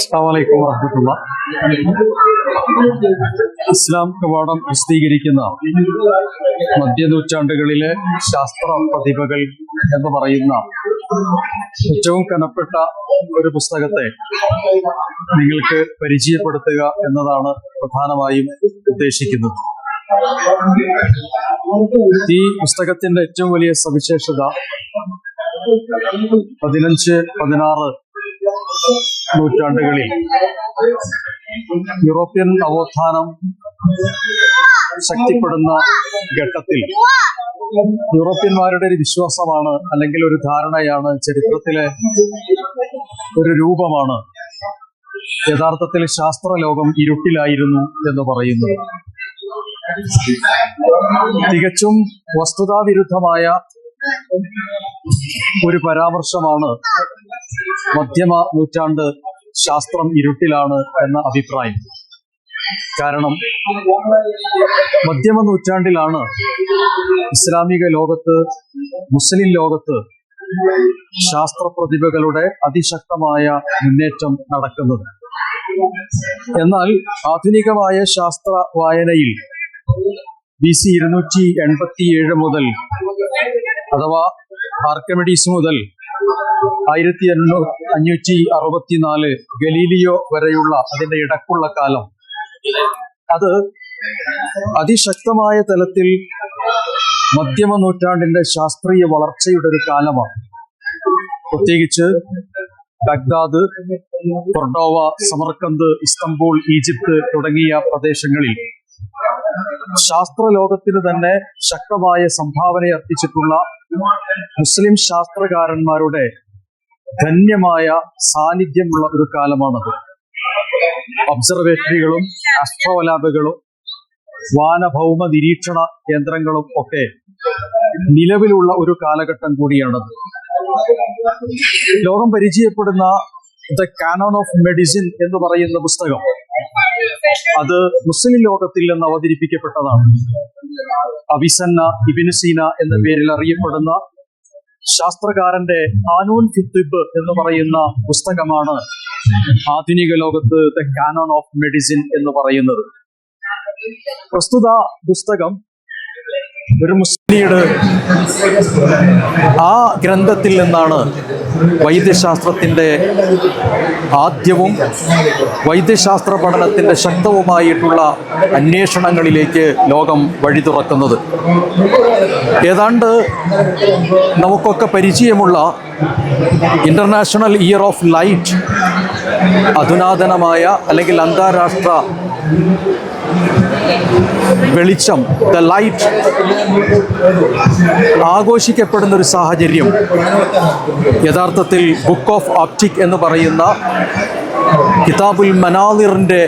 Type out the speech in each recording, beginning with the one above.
അസ്സാമലൈക്കും വറഹമത്തുള്ള. ഇസ്ലാം കവാടം പ്രസിദ്ധീകരിക്കുന്ന മധ്യനൂറ്റാണ്ടുകളിലെ ശാസ്ത്ര പ്രതിഭകൾ എന്ന് പറയുന്ന ഏറ്റവും കനപ്പെട്ട ഒരു പുസ്തകത്തെ നിങ്ങൾക്ക് പരിചയപ്പെടുത്തുക എന്നതാണ് പ്രധാനമായും ഉദ്ദേശിക്കുന്നത്. ഈ പുസ്തകത്തിന്റെ ഏറ്റവും വലിയ സവിശേഷത പതിനഞ്ച് പതിനാറ് നൂറ്റാണ്ടുകളിൽ. യൂറോപ്യൻ നവോത്ഥാനം ശക്തിപ്പെടുന്ന ഘട്ടത്തിൽ യൂറോപ്യന്മാരുടെ ഒരു വിശ്വാസമാണ് അല്ലെങ്കിൽ ഒരു ധാരണയാണ് ചരിത്രത്തിലെ ഒരു രൂപമാണ്. യഥാർത്ഥത്തിൽ ശാസ്ത്രലോകം ഇരുട്ടിലായിരുന്നു എന്ന് പറയുന്നത്. തികച്ചും വസ്തുതാവിരുദ്ധമായ ഒരു പരാമർശമാണ് മധ്യമ നൂറ്റാണ്ട് ശാസ്ത്രം ഇരുട്ടിലാണ് എന്ന അഭിപ്രായം. കാരണം മധ്യമ നൂറ്റാണ്ടിലാണ് ഇസ്ലാമിക ലോകത്ത് മുസ്ലിം ലോകത്ത് ശാസ്ത്ര പ്രതിഭകളുടെ അതിശക്തമായ മുന്നേറ്റം നടക്കുന്നത്. എന്നാൽ ആധുനികമായ ശാസ്ത്ര വായനയിൽ ബി സി ഇരുന്നൂറ്റി എൺപത്തിയേഴ് മുതൽ അഥവാ ആർക്കമിഡീസ് മുതൽ ആയിരത്തി അഞ്ഞൂറ്റി അറുപത്തിനാല് ഗലീലിയോ വരെയുള്ള അതിന്റെ ഇടക്കുള്ള കാലം. അത് അതിശക്തമായ തലത്തിൽ മധ്യമ നൂറ്റാണ്ടിന്റെ ശാസ്ത്രീയ വളർച്ചയുടെ ഒരു കാലമാണ്. പ്രത്യേകിച്ച് Baghdad Cordoba Samarkand Istanbul Egypt തുടങ്ങിയ പ്രദേശങ്ങളിൽ ശാസ്ത്രലോകത്തിന് തന്നെ ശക്തമായ സംഭാവന അർപ്പിച്ചിട്ടുള്ള മുസ്ലിം ശാസ്ത്രകാരന്മാരുടെ ധന്യമായ സാന്നിധ്യമുള്ള ഒരു കാലമാണത്. ഒബ്സർവേറ്ററികളും അസ്ട്രോലാബുകളും വാനഭൗമ നിരീക്ഷണ കേന്ദ്രങ്ങളും ഒക്കെ നിലവിലുള്ള ഒരു കാലഘട്ടം കൂടിയാണത്. ലോകം പരിചയപ്പെടുന്ന ദ കാനോൺ ഓഫ് മെഡിസിൻ എന്ന് പറയുന്ന പുസ്തകം അത് മുസ്ലിം ലോകത്തിൽ നിന്ന് അവതരിപ്പിക്കപ്പെട്ടതാണ്. അവിസന്ന ഇബിനുസീന എന്ന പേരിൽ അറിയപ്പെടുന്ന ശാസ്ത്രകാരന്റെ ആനൂൻ ഫിത്തിബ് എന്ന് പറയുന്ന പുസ്തകമാണ് ആധുനിക ലോകത്ത് ദ കാനോൺ ഓഫ് മെഡിസിൻ എന്ന് പറയുന്നത്. പ്രസ്തുത പുസ്തകം ഒരു മുസ്ലിയുടെ ആ ഗ്രന്ഥത്തിൽ നിന്നാണ് വൈദ്യശാസ്ത്രത്തിന്റെ ആദ്യവും വൈദ്യശാസ്ത്ര പഠനത്തിന്റെ ശക്തവുമായിട്ടുള്ള അന്വേഷണങ്ങളിലേക്ക് ലോകം വഴി തുറക്കുന്നത്. ഏതാണ്ട് നമുക്കൊക്കെ പരിചയമുള്ള ഇന്റർനാഷണൽ ഇയർ ഓഫ് ലൈറ്റ് അധുനാതനമായ അല്ലെങ്കിൽ അന്താരാഷ്ട്ര വെളിച്ചം ദ ലൈറ്റ് ആഘോഷിക്കപ്പെടുന്ന ഒരു സാഹചര്യം. യഥാർത്ഥത്തിൽ ബുക്ക് ഓഫ് ഓപ്റ്റിക് എന്ന് പറയുന്ന കിതാബുൽ മനാലിറിന്റെ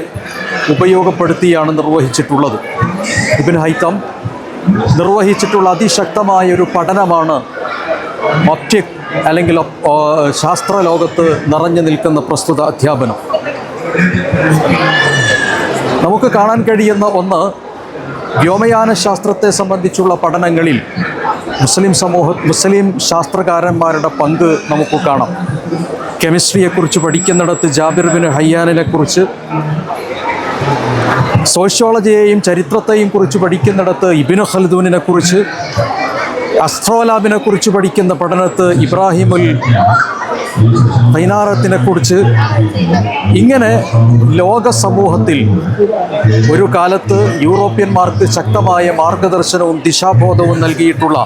ഉപയോഗപ്പെടുത്തിയാണ് നിർവഹിച്ചിട്ടുള്ളത്. ഇബിൻ ഹൈത്തം നിർവഹിച്ചിട്ടുള്ള അതിശക്തമായ ഒരു പഠനമാണ് ഒപ്റ്റിക് അല്ലെങ്കിൽ ശാസ്ത്രലോകത്ത് നിറഞ്ഞു നിൽക്കുന്ന പ്രസ്തുത അധ്യാപനം. നമുക്ക് കാണാൻ കഴിയുന്ന ഒന്ന് വ്യോമയാന ശാസ്ത്രത്തെ സംബന്ധിച്ചുള്ള പഠനങ്ങളിൽ മുസ്ലിം സമൂഹ മുസ്ലിം ശാസ്ത്രകാരന്മാരുടെ പങ്ക് നമുക്ക് കാണാം. കെമിസ്ട്രിയെക്കുറിച്ച് പഠിക്കുന്നിടത്ത് ജാബിർ ബിൻ ഹയ്യാനിനെ കുറിച്ച് സോഷ്യോളജിയെയും ചരിത്രത്തെയും കുറിച്ച് പഠിക്കുന്നിടത്ത് ഇബിനു ഖൽദൂനിനെ കുറിച്ച് അസ്ട്രോലാബിനെ കുറിച്ച് പഠിക്കുന്ന പഠനത്ത് ഇബ്രാഹിമുൽ പൈനാറത്തിനെ കുറിച്ച് ഇങ്ങനെ ലോക സമൂഹത്തിൽ ഒരു കാലത്ത് യൂറോപ്യന്മാർക്ക് ശക്തമായ മാർഗദർശനവും ദിശാബോധവും നൽകിയിട്ടുള്ള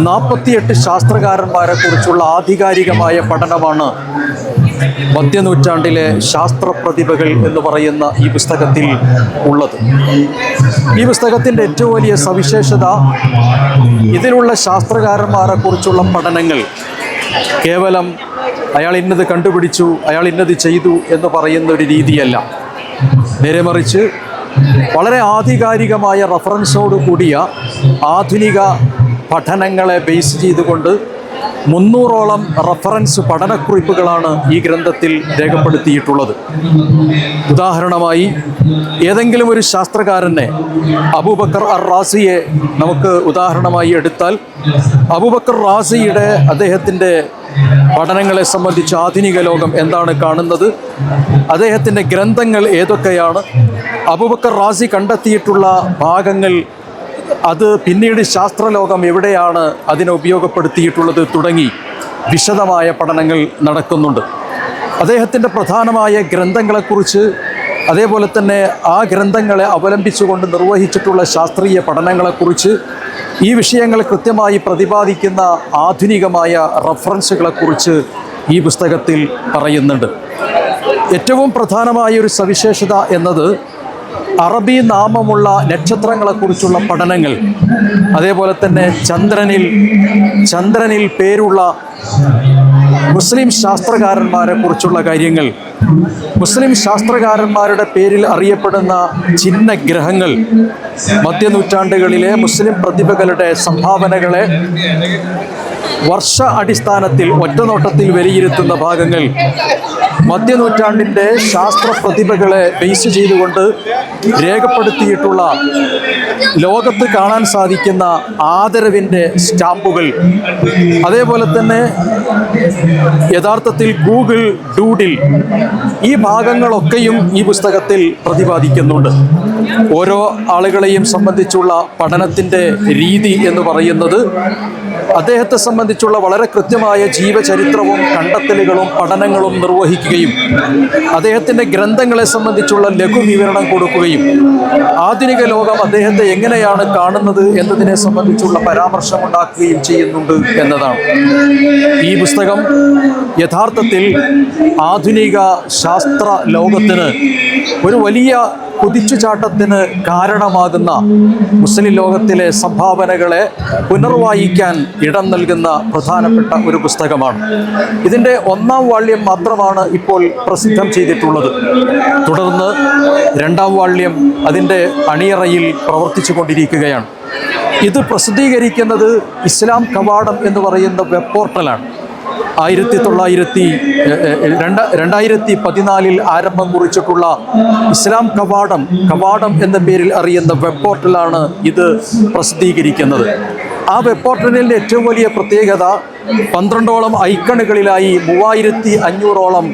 നാൽപ്പത്തിയെട്ട് ശാസ്ത്രകാരന്മാരെ കുറിച്ചുള്ള ആധികാരികമായ പഠനമാണ് മധ്യനൂറ്റാണ്ടിലെ ശാസ്ത്ര പ്രതിഭകൾ എന്ന് പറയുന്ന ഈ പുസ്തകത്തിൽ ഉള്ളത്. ഈ പുസ്തകത്തിന്റെ ഏറ്റവും വലിയ സവിശേഷത ഇതിലുള്ള ശാസ്ത്രകാരന്മാരെ കുറിച്ചുള്ള പഠനങ്ങൾ. കേവലം അയാൾ ഇന്നത് കണ്ടുപിടിച്ചു അയാൾ ഇന്നത് ചെയ്തു എന്ന് പറയുന്ന ഒരു രീതിയല്ല. നേരെ മറിച്ച് വളരെ ആധികാരികമായ റഫറൻസോട് കൂടിയ ആധുനിക പഠനങ്ങളെ ബേസ് ചെയ്തുകൊണ്ട് മുന്നൂറോളം റഫറൻസ് പഠനക്കുറിപ്പുകളാണ് ഈ ഗ്രന്ഥത്തിൽ രേഖപ്പെടുത്തിയിട്ടുള്ളത്. ഉദാഹരണമായി ഏതെങ്കിലും ഒരു ശാസ്ത്രകാരനെ അബൂബക്കർ അർ റാസിയെ നമുക്ക് ഉദാഹരണമായി എടുത്താൽ അബൂബക്കർ റാസിയുടെ അദ്ദേഹത്തിന്റെ പഠനങ്ങളെ സംബന്ധിച്ച് ആധുനിക ലോകം എന്താണ് കാണുന്നത് അദ്ദേഹത്തിന്റെ ഗ്രന്ഥങ്ങൾ ഏതൊക്കെയാണ് അബൂബക്കർ റാസി കണ്ടെത്തിയിട്ടുള്ള ഭാഗങ്ങൾ അത് പിന്നീട് ശാസ്ത്രലോകം എവിടെയാണ് അതിനെ ഉപയോഗപ്പെടുത്തിയിട്ടുള്ളത് തുടങ്ങി വിശദമായ പഠനങ്ങൾ നടക്കുന്നുണ്ട്. അദ്ദേഹത്തിന്റെ പ്രധാനമായ ഗ്രന്ഥങ്ങളെക്കുറിച്ച് അതേപോലെ തന്നെ ആ ഗ്രന്ഥങ്ങളെ അവലംബിച്ചുകൊണ്ട് നിർവഹിച്ചിട്ടുള്ള ശാസ്ത്രീയ പഠനങ്ങളെക്കുറിച്ച് ഈ വിഷയങ്ങൾ കൃത്യമായി പ്രതിപാദിക്കുന്ന ആധുനികമായ റഫറൻസുകളെക്കുറിച്ച് ഈ പുസ്തകത്തിൽ പറയുന്നുണ്ട്. ഏറ്റവും പ്രധാനമായ ഒരു സവിശേഷത എന്നത് അറബി നാമമുള്ള നക്ഷത്രങ്ങളെക്കുറിച്ചുള്ള പഠനങ്ങൾ അതേപോലെ തന്നെ ചന്ദ്രനിൽ ചന്ദ്രനിൽ പേരുള്ള മുസ്ലിം ശാസ്ത്രകാരന്മാരെ കുറിച്ചുള്ള കാര്യങ്ങൾ. മുസ്ലിം ശാസ്ത്രകാരന്മാരുടെ പേരിൽ അറിയപ്പെടുന്ന ചിഹ്ന ഗ്രഹങ്ങൾ മധ്യനൂറ്റാണ്ടുകളിലെ മുസ്ലിം പ്രതിഭകളുടെ സംഭാവനകളെ വർഷ അടിസ്ഥാനത്തിൽ ഒറ്റനോട്ടത്തിൽ വിലയിരുത്തുന്ന ഭാഗങ്ങൾ മധ്യനൂറ്റാണ്ടിന്റെ ശാസ്ത്ര പ്രതിഭകളെ ബേസ് ചെയ്തുകൊണ്ട് രേഖപ്പെടുത്തിയിട്ടുള്ള ലോകത്ത് കാണാൻ സാധിക്കുന്ന ആദരവിന്റെ സ്റ്റാമ്പുകൾ. അതേപോലെ തന്നെ യഥാർത്ഥത്തിൽ ഗൂഗിൾ ഡൂഡിൽ ഈ ഭാഗങ്ങളൊക്കെയും ഈ പുസ്തകത്തിൽ പ്രതിപാദിക്കുന്നുണ്ട്. ഓരോ ആളുകളെയും സംബന്ധിച്ചുള്ള പഠനത്തിന്റെ രീതി എന്ന് പറയുന്നത് അദ്ദേഹത്തെ സംബന്ധിച്ചുള്ള വളരെ കൃത്യമായ ജീവചരിത്രവും കണ്ടെത്തലുകളും പഠനങ്ങളും നിർവഹിക്കുകയും അദ്ദേഹത്തിന്റെ ഗ്രന്ഥങ്ങളെ സംബന്ധിച്ചുള്ള ലഘു വിവരണം കൊടുക്കുകയും ആധുനിക ലോകം അദ്ദേഹത്തെ എങ്ങനെയാണ് കാണുന്നത് എന്നതിനെ സംബന്ധിച്ചുള്ള പരാമർശം ഉണ്ടാക്കുകയും ചെയ്യുന്നുണ്ട് എന്നതാണ്. ഈ പുസ്തകം യഥാർത്ഥത്തിൽ ആധുനിക ശാസ്ത്ര ലോകത്തിന് ഒരു വലിയ കുതിച്ചുചാട്ടത്തിന് കാരണമാകുന്ന മുസ്ലിം ലോകത്തിലെ സംഭാവനകളെ പുനർവായിക്കാൻ ഇടം നൽകുന്ന പ്രധാനപ്പെട്ട ഒരു പുസ്തകമാണ്. ഇതിന്റെ ഒന്നാം വാള്യം മാത്രമാണ് ഇപ്പോൾ പ്രസിദ്ധം ചെയ്തിട്ടുള്ളത്. തുടർന്ന് രണ്ടാം വാള്യം അതിന്റെ അണിയറയിൽ പ്രവർത്തിച്ചു കൊണ്ടിരിക്കുകയാണ്. ഇത് പ്രസിദ്ധീകരിക്കുന്നത് ഇസ്ലാം കവാടം എന്ന് പറയുന്ന വെബ് പോർട്ടലാണ്. ആയിരത്തി തൊള്ളായിരത്തി രണ്ട് രണ്ടായിരത്തി പതിനാലിൽ ആരംഭം കുറിച്ചിട്ടുള്ള ഇസ്ലാം കവാടം കവാടം എന്ന പേരിൽ അറിയുന്ന വെബ് പോർട്ടലാണ് ഇത് പ്രസിദ്ധീകരിക്കുന്നത്. ആ വെബ് പോർട്ടലിന്റെ ഏറ്റവും വലിയ പ്രത്യേകത പന്ത്രണ്ടോളം ഐക്കണുകളിലായി മൂവായിരത്തി അഞ്ഞൂറോളം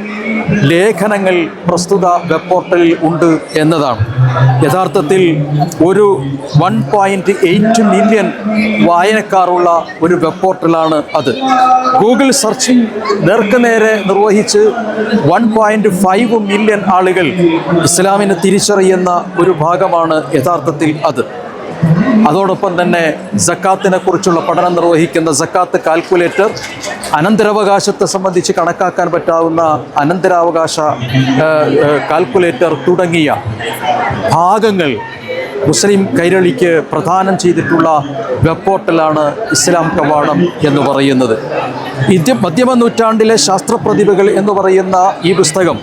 ലേഖനങ്ങൾ പ്രസ്തുത വെബ് പോർട്ടലിൽ ഉണ്ട് എന്നതാണ്. യഥാർത്ഥത്തിൽ ഒരു വൺ പോയിന്റ് എയ്റ്റ് മില്യൺ വായനക്കാറുള്ള ഒരു വെബ് പോർട്ടലാണ് അത്. ഗൂഗിൾ സെർച്ചിങ് നേർക്കുനേരെ നിർവഹിച്ച് വൺ പോയിന്റ് ഫൈവ് മില്യൺ ആളുകൾ ഇസ്ലാമിനെ തിരിച്ചറിയുന്ന ഒരു ഭാഗമാണ് യഥാർത്ഥത്തിൽ അത്. അതോടൊപ്പം തന്നെ ജക്കാത്തിനെ കുറിച്ചുള്ള പഠനം നിർവഹിക്കുന്ന ജക്കാത്ത് കാൽക്കുലേറ്റർ അനന്തരാവകാശത്തെ സംബന്ധിച്ച് കണക്കാക്കാൻ പറ്റാവുന്ന അനന്തരാവകാശ കാൽക്കുലേറ്റർ തുടങ്ങിയ ഭാഗങ്ങൾ മുസ്ലിം കൈരളിക്ക് പ്രദാനം ചെയ്തിട്ടുള്ള വെബ് പോർട്ടലാണ് ഇസ്ലാം കവാടം എന്ന് പറയുന്നത്. ഇന്ത്യ മധ്യമ നൂറ്റാണ്ടിലെ ശാസ്ത്ര പ്രതിഭകൾ എന്ന് പറയുന്ന ഈ പുസ്തകം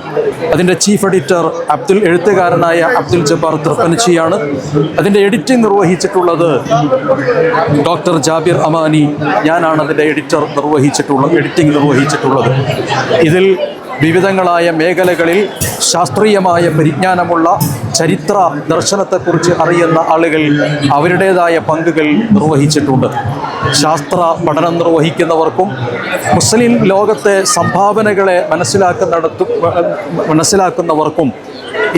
അതിന്റെ ചീഫ് എഡിറ്റർ അബ്ദുൽ എഴുത്തുകാരനായ അബ്ദുൽ ജബ്ബാർ തൃപ്പനച്ചിയാണ്. അതിന്റെ എഡിറ്റിംഗ് നിർവഹിച്ചിട്ടുള്ളത് ഡോക്ടർ ജാബിർ അമാനി ഞാനാണ് അതിന്റെ എഡിറ്റർ നിർവഹിച്ചിട്ടുള്ളത് എഡിറ്റിംഗ് നിർവഹിച്ചിട്ടുള്ളത്. ഇതിൽ വിവിധങ്ങളായ മേഖലകളിൽ ശാസ്ത്രീയമായ പരിജ്ഞാനമുള്ള ചരിത്ര ദർശനത്തെക്കുറിച്ച് അറിയുന്ന ആളുകൾ അവരുടേതായ പങ്കുകൾ നിർവഹിച്ചിട്ടുണ്ട്. ശാസ്ത്ര പഠനം നിർവഹിക്കുന്നവർക്കും മുസ്ലിം ലോകത്തെ സംഭാവനകളെ മനസ്സിലാക്കുന്നിടത്തും മനസ്സിലാക്കുന്നവർക്കും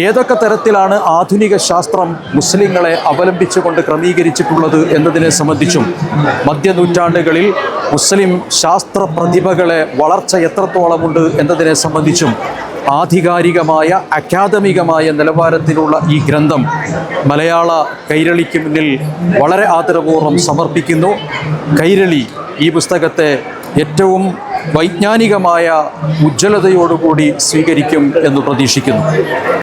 ഏതൊക്കെ തരത്തിലാണ് ആധുനിക ശാസ്ത്രം മുസ്ലിങ്ങളെ അവലംബിച്ചുകൊണ്ട് ക്രമീകരിച്ചിട്ടുള്ളത് എന്നതിനെ സംബന്ധിച്ചും മധ്യനൂറ്റാണ്ടുകളിൽ മുസ്ലിം ശാസ്ത്ര പ്രതിഭകളെ വളർച്ച എത്രത്തോളമുണ്ട് എന്നതിനെ സംബന്ധിച്ചും ആധികാരികമായ അക്കാദമികമായ നിലവാരത്തിലുള്ള ഈ ഗ്രന്ഥം മലയാള കൈരളിക്ക് മുന്നിൽ വളരെ ആദരപൂർവം സമർപ്പിക്കുന്നു. കൈരളി ഈ പുസ്തകത്തെ ഏറ്റവും വൈജ്ഞാനികമായ ഉജ്ജ്വലതയോടുകൂടി സ്വീകരിക്കും എന്ന് പ്രതീക്ഷിക്കുന്നു.